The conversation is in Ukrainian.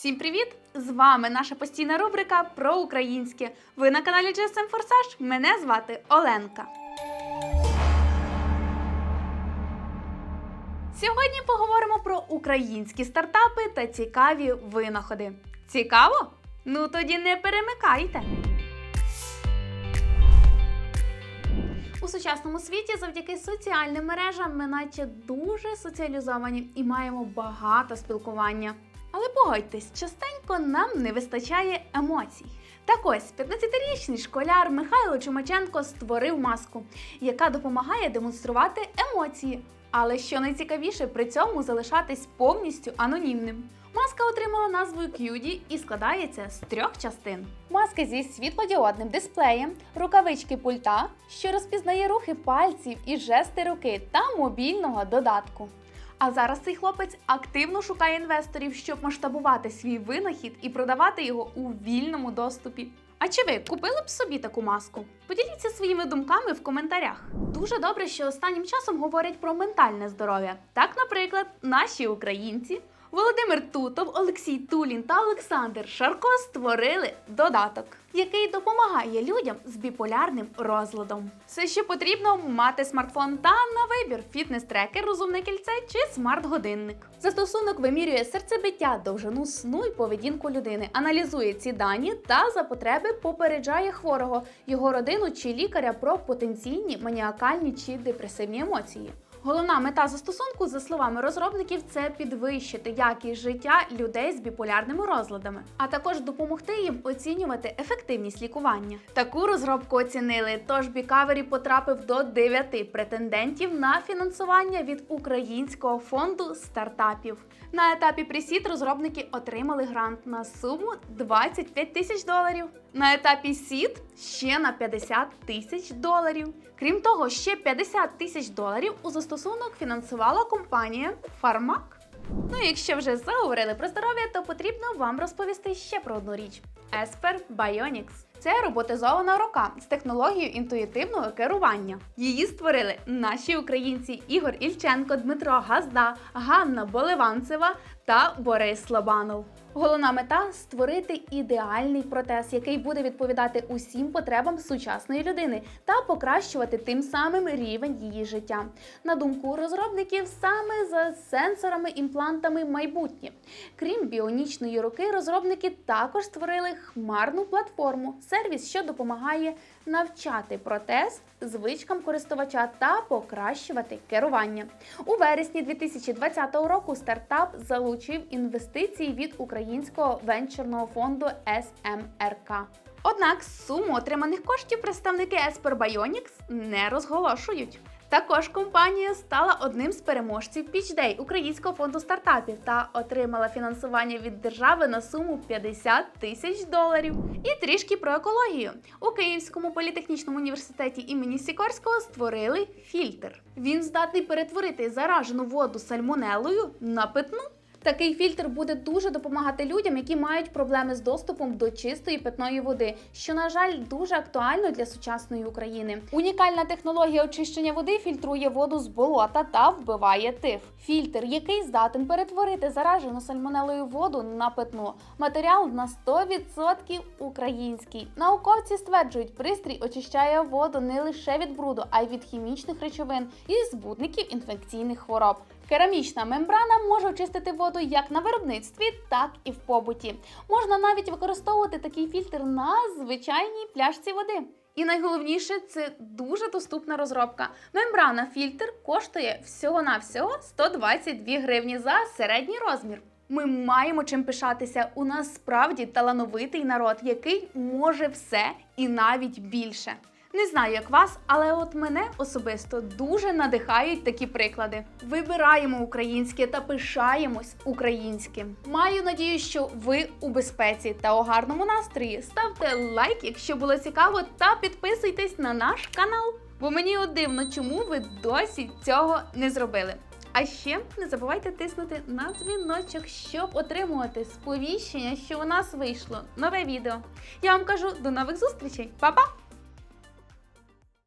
Всім привіт! З вами наша постійна рубрика про українське. Ви на каналі GSM Форсаж. Мене звати Оленка. Сьогодні поговоримо про українські стартапи та цікаві винаходи. Цікаво? Ну тоді не перемикайте. У сучасному світі завдяки соціальним мережам ми наче дуже соціалізовані і маємо багато спілкування. Але погодьтесь, частенько нам не вистачає емоцій. Так ось 15-річний школяр Михайло Чумаченко створив маску, яка допомагає демонструвати емоції. Але що найцікавіше, при цьому залишатись повністю анонімним. Маска отримала назву QD і складається з трьох частин: маска зі світлодіодним дисплеєм, рукавички пульта, що розпізнає рухи пальців і жести руки та мобільного додатку. А зараз цей хлопець активно шукає інвесторів, щоб масштабувати свій винахід і продавати його у вільному доступі. А чи ви купили б собі таку маску? Поділіться своїми думками в коментарях. Дуже добре, що останнім часом говорять про ментальне здоров'я. Так, наприклад, наші українці Володимир Тутов, Олексій Тулін та Олександр Шарко створили додаток, який допомагає людям з біполярним розладом. Все, що потрібно, мати смартфон та на вибір фітнес-трекер, розумне кільце чи смарт-годинник. Застосунок вимірює серцебиття, довжину сну і поведінку людини, аналізує ці дані та за потреби попереджає хворого, його родину чи лікаря про потенційні маніакальні чи депресивні емоції. Головна мета застосунку, за словами розробників, це підвищити якість життя людей з біполярними розладами, а також допомогти їм оцінювати ефективність лікування. Таку розробку оцінили. Тож Бікавері потрапив до 9 претендентів на фінансування від українського фонду стартапів. На етапі пресід розробники отримали грант на суму 25 тисяч доларів. На етапі сід ще на 50 тисяч доларів. Крім того, ще 50 тисяч доларів у застосунок фінансувала компанія Фармак. Ну, і якщо вже заговорили про здоров'я, то потрібно вам розповісти ще про одну річ: Esper Bionics. Це роботизована рука з технологією інтуїтивного керування. Її створили наші українці Ігор Ільченко, Дмитро Газда, Ганна Боливанцева та Борис Лобанов. Головна мета створити ідеальний протез, який буде відповідати усім потребам сучасної людини та покращувати тим самим рівень її життя. На думку розробників, саме за сенсорами, імплантами майбутнє. Крім біонічної руки, розробники також створили хмарну платформу, сервіс, що допомагає навчати протез звичкам користувача та покращувати керування. У вересні 2020 року стартап залучив інвестиції від українського венчурного фонду СМРК. Однак суму отриманих коштів представники Esper Bionics не розголошують. Також компанія стала одним з переможців Day Українського фонду стартапів та отримала фінансування від держави на суму 50 тисяч доларів. І трішки про екологію. У Київському політехнічному університеті імені Сікорського створили фільтр. Він здатний перетворити заражену воду сальмонелою на питну. Такий фільтр буде дуже допомагати людям, які мають проблеми з доступом до чистої питної води, що, на жаль, дуже актуально для сучасної України. Унікальна технологія очищення води фільтрує воду з болота та вбиває тиф. Фільтр, який здатен перетворити заражену сальмонелою воду на питну. Матеріал на 100% український. Науковці стверджують, пристрій очищає воду не лише від бруду, а й від хімічних речовин і збутників інфекційних хвороб. Керамічна мембрана може очистити воду як на виробництві, так і в побуті. Можна навіть використовувати такий фільтр на звичайній пляшці води. І найголовніше це дуже доступна розробка. Мембрана фільтр коштує всього-навсього 122 гривні за середній розмір. Ми маємо чим пишатися. У нас справді талановитий народ, який може все і навіть більше. Не знаю, як вас, але от мене особисто дуже надихають такі приклади. Вибираємо українське та пишаємось українським. Маю надію, що ви у безпеці та у гарному настрої. Ставте лайк, якщо було цікаво, та підписуйтесь на наш канал. Бо мені от дивно, чому ви досі цього не зробили. А ще не забувайте тиснути на дзвіночок, щоб отримувати сповіщення, що у нас вийшло нове відео. Я вам кажу до нових зустрічей, Па-па!